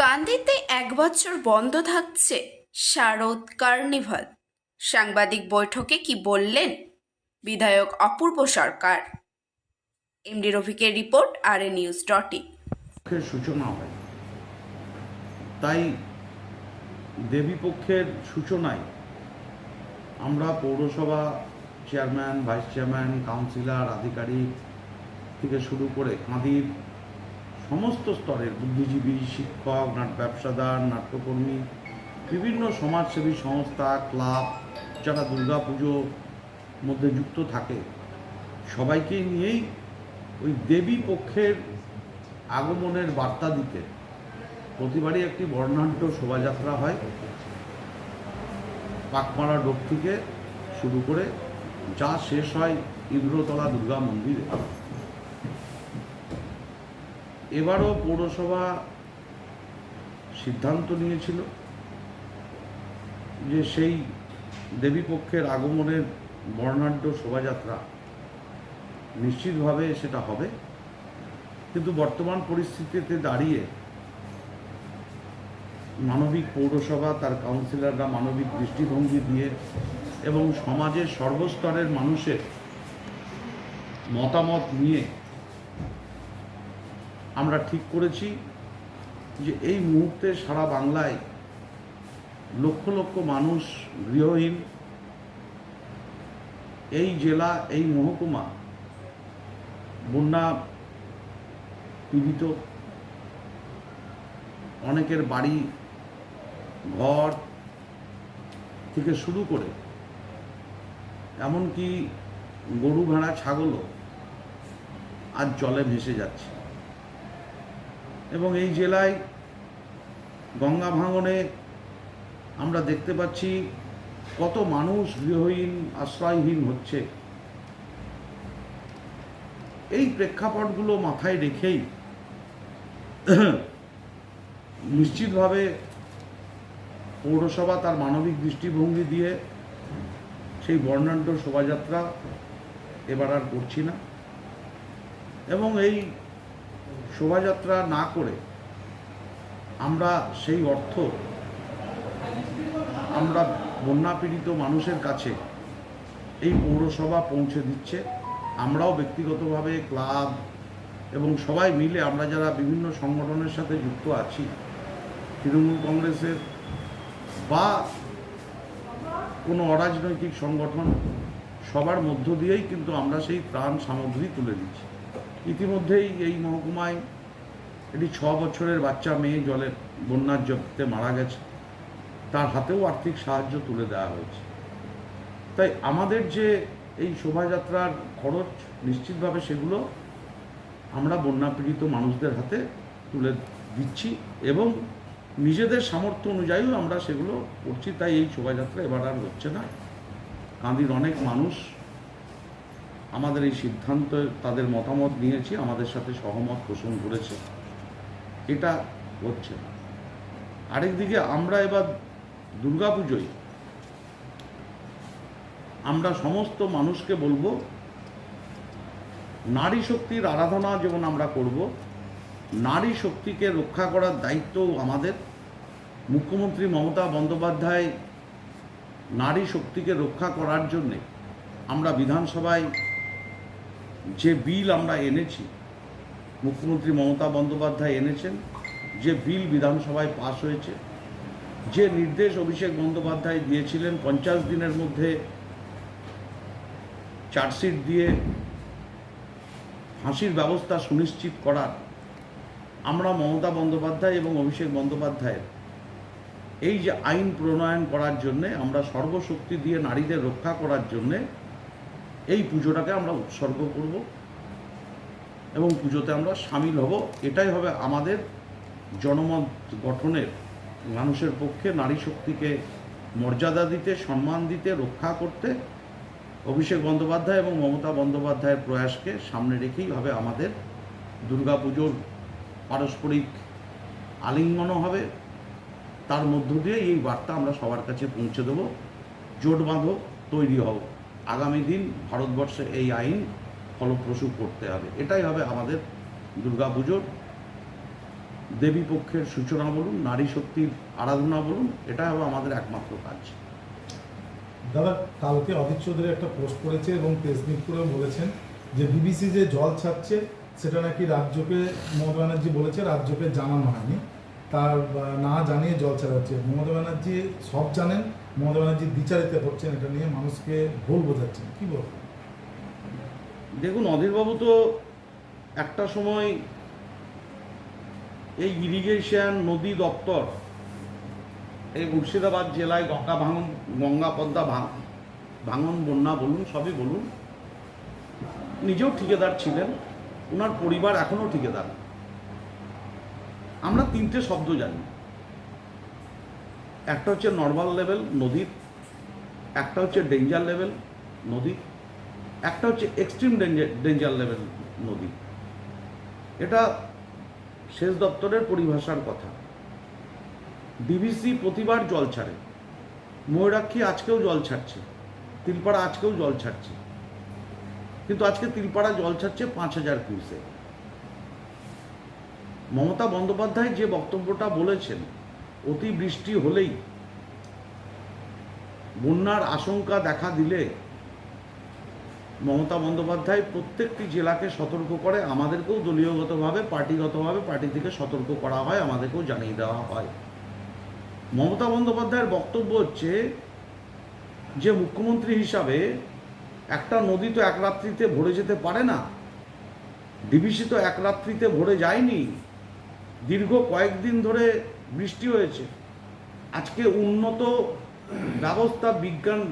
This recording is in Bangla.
কান্দিতে এক বছর বন্ধ থাকছে শারদ কার্নিভাল। সাংবাদিক বৈঠকে কি বললেন? বিধায়ক অপূর্ব সরকার। এমডি রফিকের রিপোর্ট আর এ নিউজ ডট সূচনা হয়। তাই দেবীপক্ষের সূচনায় আমরা পৌরসভা চেয়ারম্যান, ভাইস চেয়ারম্যান, কাউন্সিলর, আধিকারিক থেকে শুরু করে কাঁদির সমস্ত স্তরের বুদ্ধিজীবী, শিক্ষক, নাট ব্যবসাদার, নাট্যকর্মী, বিভিন্ন সমাজসেবী সংস্থা, ক্লাব, যারা দুর্গা পুজোর মধ্যে যুক্ত থাকে, সবাইকে নিয়েই ওই দেবী পক্ষের আগমনের বার্তা দিতে প্রতিবারই একটি বর্ণাঢ্য শোভাযাত্রা হয়। পাকমারা ডোব থেকে শুরু করে যা শেষ হয় ইন্দ্রতলা দুর্গা মন্দিরে। এবারও পৌরসভা সিদ্ধান্ত নিয়েছিল যে সেই দেবীপক্ষের আগমনের বর্ণাঢ্য শোভাযাত্রা নিশ্চিতভাবে সেটা হবে। কিন্তু বর্তমান পরিস্থিতিতে দাঁড়িয়ে মানবিক পৌরসভা, তার কাউন্সিলররা মানবিক দৃষ্টিভঙ্গি দিয়ে এবং সমাজের সর্বস্তরের মানুষের মতামত নিয়ে আমরা ঠিক করেছি যে এই মুহূর্তে সারা বাংলায় লক্ষ লক্ষ মানুষ গৃহহীন। এই জেলা, এই মহকুমা বন্যা পীড়িত। অনেকের বাড়ি, ঘর থেকে শুরু করে এমনকি গরু, ভেড়া, ছাগলও আজ জলে ভেসে যাচ্ছে। এবং এই জেলায় গঙ্গা ভাঙনে আমরা দেখতে পাচ্ছি কত মানুষ গৃহহীন, আশ্রয়হীন হচ্ছে। এই প্রেক্ষাপটগুলো মাথায় রেখেই নিশ্চিতভাবে পৌরসভা তার মানবিক দৃষ্টিভঙ্গি দিয়ে সেই বর্ণাঢ্য শোভাযাত্রা এবার আর করছি না। এবং এই শোভাযাত্রা না করে আমরা সেই অর্থ আমরা বন্যা পীড়িত মানুষের কাছে এই পৌরসভা পৌঁছে দিচ্ছে। আমরাও ব্যক্তিগতভাবে ক্লাব এবং সবাই মিলে আমরা যারা বিভিন্ন সংগঠনের সাথে যুক্ত আছি, তৃণমূল কংগ্রেসের বা কোনো অরাজনৈতিক সংগঠন, সবার মধ্য দিয়েই কিন্তু আমরা সেই ত্রাণ সামগ্রী তুলে দিচ্ছি। ইতিমধ্যেই এই মহকুমায় একটি ছ বছরের বাচ্চা মেয়ে জলে বন্যার জগতে মারা গেছে। তার হাতেও আর্থিক সাহায্য তুলে দেওয়া হয়েছে। তাই আমাদের যে এই শোভাযাত্রার খরচ, নিশ্চিতভাবে সেগুলো আমরা বন্যা পীড়িত মানুষদের হাতে তুলে দিচ্ছি এবং নিজেদের সামর্থ্য অনুযায়ীও আমরা সেগুলো করছি। তাই এই শোভাযাত্রা এবার আর হচ্ছে না। কাঁদির অনেক মানুষ আমাদের এই সিদ্ধান্ত, তাদের মতামত নিয়েছি, আমাদের সাথে সহমত পোষণ করেছে। এটা হচ্ছে। আরেকদিকে আমরা এবার দুর্গাপুজোয় আমরা সমস্ত মানুষকে বলব, নারী শক্তির আরাধনা যেমন আমরা করব, নারী শক্তিকে রক্ষা করার দায়িত্ব আমাদের। মুখ্যমন্ত্রী মমতা বন্দ্যোপাধ্যায় নারী শক্তিকে রক্ষা করার জন্যে আমরা বিধানসভায় যে বিল আমরা এনেছি, মুখ্যমন্ত্রী মমতা বন্দ্যোপাধ্যায় এনেছেন, যে বিল বিধানসভায় পাশ হয়েছে, যে নির্দেশ অভিষেক বন্দ্যোপাধ্যায় দিয়েছিলেন পঞ্চাশ দিনের মধ্যে চার্জশিট দিয়ে ফাঁসির ব্যবস্থা সুনিশ্চিত করার, আমরা মমতা বন্দ্যোপাধ্যায় এবং অভিষেক বন্দ্যোপাধ্যায়ের, এই যে আইন প্রণয়ন করার জন্যে, আমরা সর্বশক্তি দিয়ে নারীদের রক্ষা করার জন্যে এই পুজোটাকে আমরা উৎসর্গ করব এবং পুজোতে আমরা সামিল হব। এটাই হবে আমাদের জনমত গঠনের। মানুষের পক্ষে নারী শক্তিকে মর্যাদা দিতে, সম্মান দিতে, রক্ষা করতে অভিষেক বন্দ্যোপাধ্যায় এবং মমতা বন্দ্যোপাধ্যায়ের প্রয়াসকে সামনে রেখেই হবে আমাদের দুর্গাপুজোর পারস্পরিক আলিঙ্গনও হবে। তার মধ্য দিয়ে এই বার্তা আমরা সবার কাছে পৌঁছে দেব। জোট বাঁধো, তৈরি হও। আগামী দিন ভারতবর্ষে এই আইন ফলপ্রসূ করতে হবে। এটাই হবে আমাদের দুর্গাপুজোর দেবী পক্ষের সূচনা বলুন, নারী শক্তির আরাধনা বলুন এটা হবে আমাদের একমাত্র কাজ। দাদা, কালকে অদিত চৌধুরী একটা পোস্ট করেছে এবং মিট করেও বলেছেন যে বিবিসি যে জল ছাড়ছে, সেটা নাকি রাজ্যকে, মমতা ব্যানার্জি বলেছে, রাজ্যকে জানানো হয়নি। তার না জানিয়ে জল ছাড়া হচ্ছে মমতা ব্যানার্জি সব জানেন মমতা ব্যানার্জি বিচারিতে করছেন এটা নিয়ে মানুষকে ভুল বোঝাচ্ছেন। কি বলব? দেখুন, অধীরবাবু তো একটা সময় এই ইরিগেশন নদী দপ্তর, এই মুর্শিদাবাদ জেলায় গঙ্গা ভাঙন, গঙ্গা পদ্মা ভাঙ, ভাঙন, বন্যা বলুন, সবই বলুন, নিজেও ঠিকাদার ছিলেন ওনার পরিবার এখনও ঠিকাদার। আমরা তিনটে শব্দ জানি। একটা হচ্ছে নর্মাল লেভেল নদীর, একটা হচ্ছে ডেঞ্জার লেভেল নদী একটা হচ্ছে এক্সট্রিম ডেঞ্জার ডেঞ্জার লেভেল নদী এটা সেচ দপ্তরের পরিভাষার কথা। ডিভিসি প্রতিবার জল ছাড়ে। ময়ূরাক্ষী আজকেও জল ছাড়ছে। তিলপাড়া আজকেও জল ছাড়ছে। কিন্তু আজকে তিলপাড়া জল ছাড়ছে পাঁচ হাজার কিউসে মমতা বন্দ্যোপাধ্যায় যে বক্তব্যটা বলেছেন অতি বৃষ্টি হলেই বন্যার আশঙ্কা দেখা দিলে মমতা বন্দ্যোপাধ্যায় প্রত্যেকটি জেলাকে সতর্ক করে, আমাদেরকেও দলীয়গতভাবে, পার্টিগতভাবে পার্টি থেকে সতর্ক করা হয়, আমাদেরকেও জানিয়ে দেওয়া হয়। মমতা বন্দ্যোপাধ্যায়ের বক্তব্য হচ্ছে যে, মুখ্যমন্ত্রী হিসাবে একটা নদী তো এক রাত্রিতে ভরে যেতে পারে না। ডিবিসি তো এক রাত্রিতে ভরে যায়নি। দীর্ঘ কয়েকদিন ধরে বৃষ্টি হয়েছে। আজকে উন্নত ব্যবস্থা বিজ্ঞান